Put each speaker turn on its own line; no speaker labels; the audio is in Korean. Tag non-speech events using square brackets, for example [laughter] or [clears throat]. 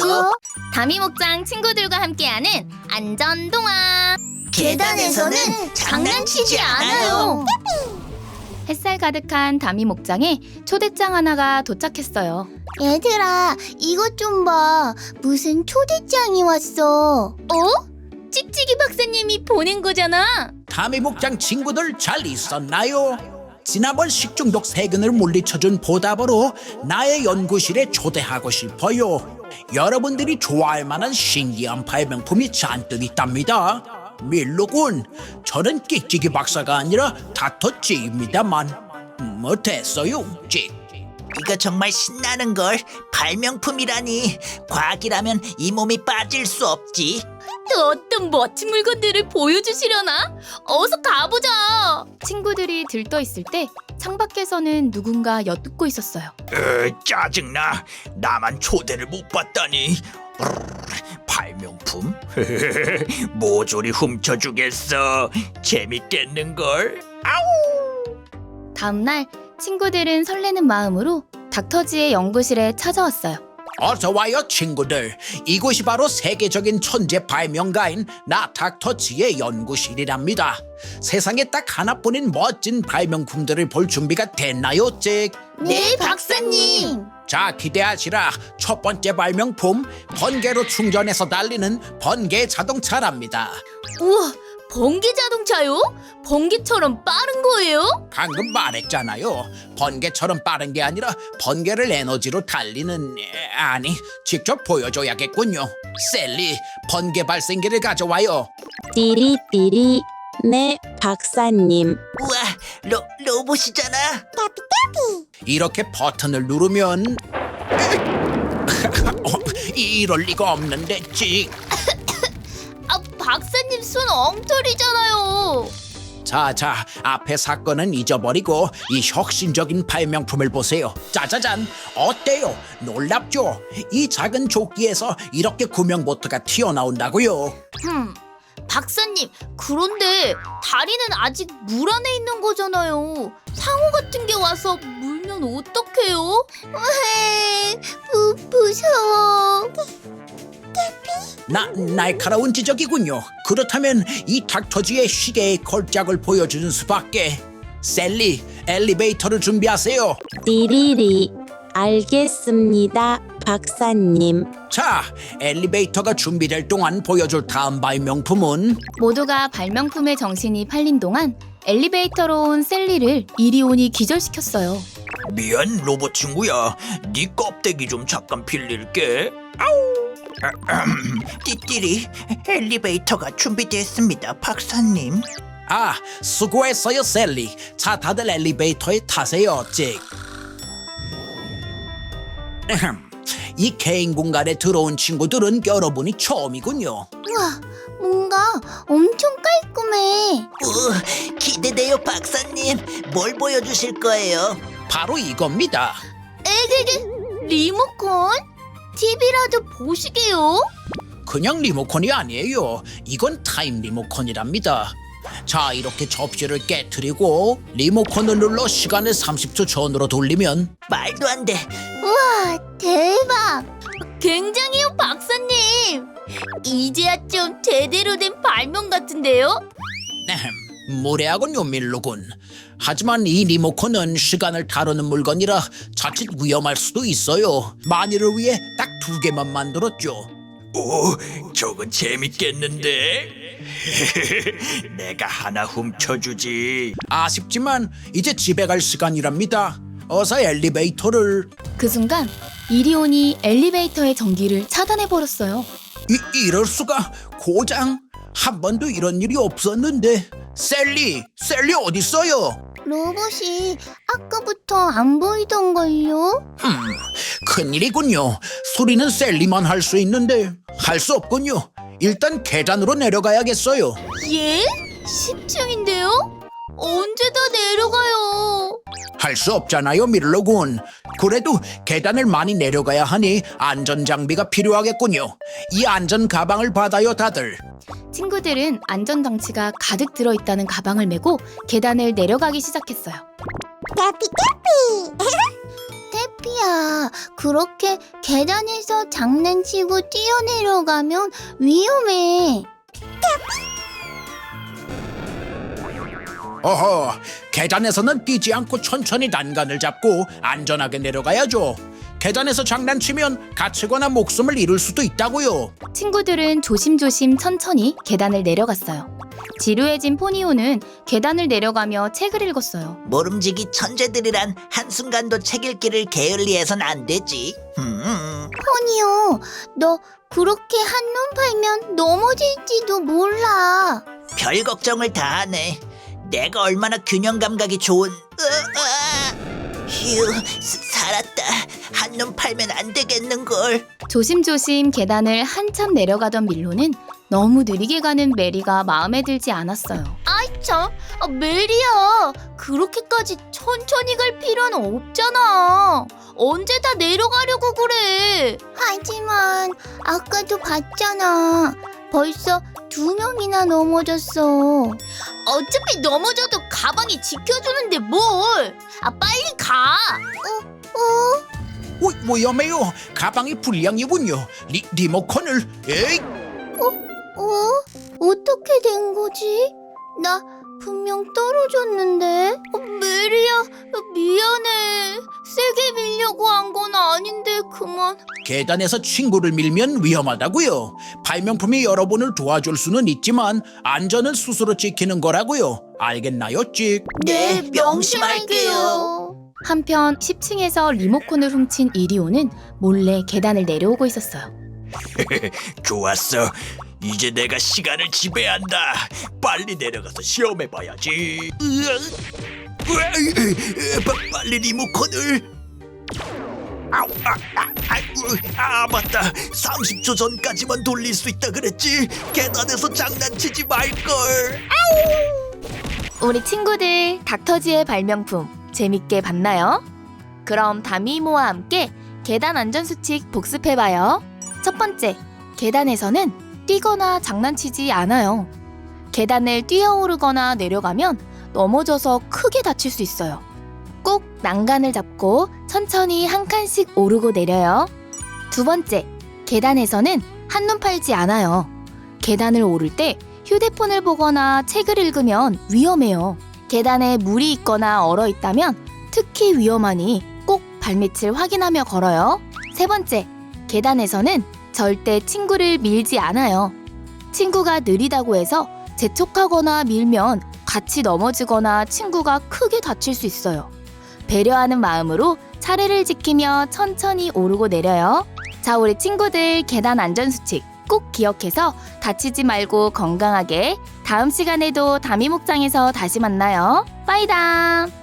뭐죠?
다미 목장 친구들과 함께하는 안전 동화.
계단에서는 장난치지 않아요.
햇살 가득한 다미 목장에 초대장 하나가 도착했어요.
얘들아, 이것 좀 봐. 무슨 초대장이 왔어.
어? 찍찍이 박사님이 보낸 거잖아.
다미 목장 친구들 잘 있었나요? 지난번 식중독 세균을 물리쳐준 보답으로 나의 연구실에 초대하고 싶어요. 여러분들이 좋아할 만한 신기한 발명품이 잔뜩 있답니다. 밀로군, 저는 끽찍이 박사가 아니라 다터찌입니다만. 음, 어땠어요, 찍?
이거 정말 신나는 걸 발명품이라니 과학이라면 이 몸이 빠질 수 없지.
또 어떤 멋진 물건들을 보여주시려나? 어서 가보자. 친구들이 들떠 있을 때 창밖에서는 누군가 엿듣고 있었어요.
으, 짜증나. 나만 초대를 못 받다니. 브르르, 발명품? [laughs] 모조리 훔쳐주겠어. 재밌겠는걸?
다음 날 친구들은 설레는 마음으로 닥터지의 연구실에 찾아왔어요.
어서 와요 친구들 이곳이 바로 세계적인 천재 발명가인 나 닥터치의 연구실이랍니다 세상에 딱 하나뿐인 멋진 발명품들을 볼 준비가 됐나요 잭?
네, 박사님.
자 기대하시라 첫 번째 발명품 번개로 충전해서 달리는 번개 자동차랍니다
우와, 번개 자동차요? 번개처럼 빠른 거예요?
방금 말했잖아요 번개처럼 빠른 게 아니라 번개를 에너지로 달리는 에, 아니 직접 보여줘야겠군요 셀리 번개 발생기를 가져와요
띠리띠리 네 박사님
우와, 로, 로봇이잖아.
이렇게 버튼을 누르면 [laughs] 어, 이럴 리가 없는데 찍.
손 엉터리잖아요.
자자 앞에 사건은 잊어버리고 이 혁신적인 발명품을 보세요. 짜자잔 어때요? 놀랍죠? 이 작은 조끼에서 이렇게 구명보트가 튀어나온다고요.
흠, 박사님, 그런데 다리는 아직 물 안에 있는 거잖아요. 상어 같은 게 와서 물면 어떡해요?
왜? 무, 무서워.
나 날카로운 지적이군요. 그렇다면 이 닥터지의 시계의 걸작을 보여주는 수밖에. 셀리 엘리베이터를 준비하세요.
띠리리 알겠습니다 박사님
자, 엘리베이터가 준비될 동안 보여줄 다음 발명품은
모두가 발명품의 정신이 팔린 동안 엘리베이터로 온 셀리를 이리온이 기절시켰어요.
미안 로봇 친구야. 네 껍데기 좀 잠깐 빌릴게. 아우. 아흠. [clears throat]
띠띠리, 엘리베이터가 준비됐습니다, 박사님.
아, 수고했어요, 셀리. 자, 다들 엘리베이터에 타세요, 잭. 에헴, 이 개인 공간에 들어온 친구들은 여러분이 처음이군요.
우와, 뭔가 엄청 깔끔해.
우, 기대돼요, 박사님. 뭘 보여주실 거예요?
바로 이겁니다.
에게게, 리모컨? TV라도 보시게요.
그냥 리모컨이 아니에요. 이건 타임 리모컨이랍니다. 자, 이렇게 접시를 깨트리고 리모컨을 눌러 시간을 30초 전으로 돌리면
말도 안 돼.
우와, 대박.
굉장해요, 박사님. 이제야 좀 제대로 된 발명 같은데요?
에헴, 무례하군 요, 밀로군. 하지만 이 리모컨은 시간을 다루는 물건이라 자칫 위험할 수도 있어요. 만일을 위해 딱 두 개만 만들었죠.
오, 저거 재밌겠는데? [laughs] 내가 하나 훔쳐주지.
아쉽지만 이제 집에 갈 시간이랍니다. 어서 엘리베이터를
그 순간 이리온이 엘리베이터의 전기를 차단해 버렸어요.
이, 이럴 수가 고장 한 번도 이런 일이 없었는데 셀리 셀리 어디 있어요?
로봇이 아까부터 안 보이던걸요?
음, 큰일이군요. 소리는 셀리만 할 수 있는데 할 수 없군요. 일단 계단으로 내려가야겠어요.
예? 10층인데요? 언제 다 내려가요?
할 수 없잖아요, 밀로군. 그래도 계단을 많이 내려가야 하니 안전 장비가 필요하겠군요. 이 안전 가방을 받아요, 다들.
친구들은 안전장치가 가득 들어있다는 가방을 메고 계단을 내려가기 시작했어요.
까피. 대피. 말이야. [laughs] 그렇게 계단에서 장난치고 뛰어내려가면 위험해.
어허, 계단에서는 뛰지 않고 천천히 난간을 잡고 안전하게 내려가야죠. 계단에서 장난치면 다치거나 목숨을 잃을 수도 있다고요.
친구들은 조심조심 천천히 계단을 내려갔어요. 지루해진 포니오는 계단을 내려가며 책을 읽었어요.
모름지기 천재들이란 한순간도 책 읽기를 게을리해선 안 되지. 음,
포니오, 너 그렇게 한눈 팔면 넘어질지도 몰라.
별 걱정을 다 하네. 내가 얼마나 균형 감각이 좋은. 으, 으, 휴, 스- 살았다. 한눈 팔면 안 되겠는걸.
조심조심 계단을 한참 내려가던 밀로는 너무 느리게 가는 메리가 마음에 들지 않았어요.
아이 참, 아, 메리야. 그렇게까지 천천히 갈 필요는 없잖아. 언제 다 내려가려고 그래. 하지만 아까도 봤잖아. 벌써 두 명이나 넘어졌어. 어차피 넘어져도 가방이 지켜주는데 뭘? 아 빨리 가. 어? 어?
오, 위험해요. 가방이 불량이군요. 리, 리모컨을 에이,
어? 어떻게 된 거지? 나 분명 떨어졌는데. 어, 메리야, 미안해. 세게 밀려고 한 건 아닌데 그만.
계단에서 친구를 밀면 위험하다고요. 발명품이 여러분을 도와줄 수는 있지만 안전은 스스로 지키는 거라고요. 알겠나요, 찍?
네, 명심할게요.
한편 10층에서 리모컨을 훔친 이리오는 몰래 계단을 내려오고 있었어요. [laughs]
좋았어. 이제 내가 시간을 지배한다. 빨리 내려가서 시험해봐야지. 으아, 빠- 빨리 리모컨을. 아우, 아, 아, 아이고, 아, 맞다. 30초 전까지만 돌릴 수 있다 그랬지. 계단에서 장난치지 말걸.
우리 친구들 닥터지의 발명품 재밌게 봤나요? 그럼 다미모와 함께 계단 안전 수칙 복습해봐요. 첫 번째, 계단에서는 뛰거나 장난치지 않아요. 계단을 뛰어오르거나 내려가면 넘어져서 크게 다칠 수 있어요. 꼭 난간을 잡고 천천히 한 칸씩 오르고 내려요. 두 번째, 계단에서는 한눈 팔지 않아요. 계단을 오를 때 휴대폰을 보거나 책을 읽으면 위험해요. 계단에 물이 있거나 얼어 있다면 특히 위험하니 꼭 발밑을 확인하며 걸어요. 세 번째, 계단에서는 절대 친구를 밀지 않아요. 친구가 느리다고 해서 재촉하거나 밀면 같이 넘어지거나 친구가 크게 다칠 수 있어요. 배려하는 마음으로 차례를 지키며 천천히 오르고 내려요. 자, 우리 친구들 계단 안전 수칙 꼭 기억해서 다치지 말고 건강하게 다음 시간에도 다미 목장에서 다시 만나요. 빠이당!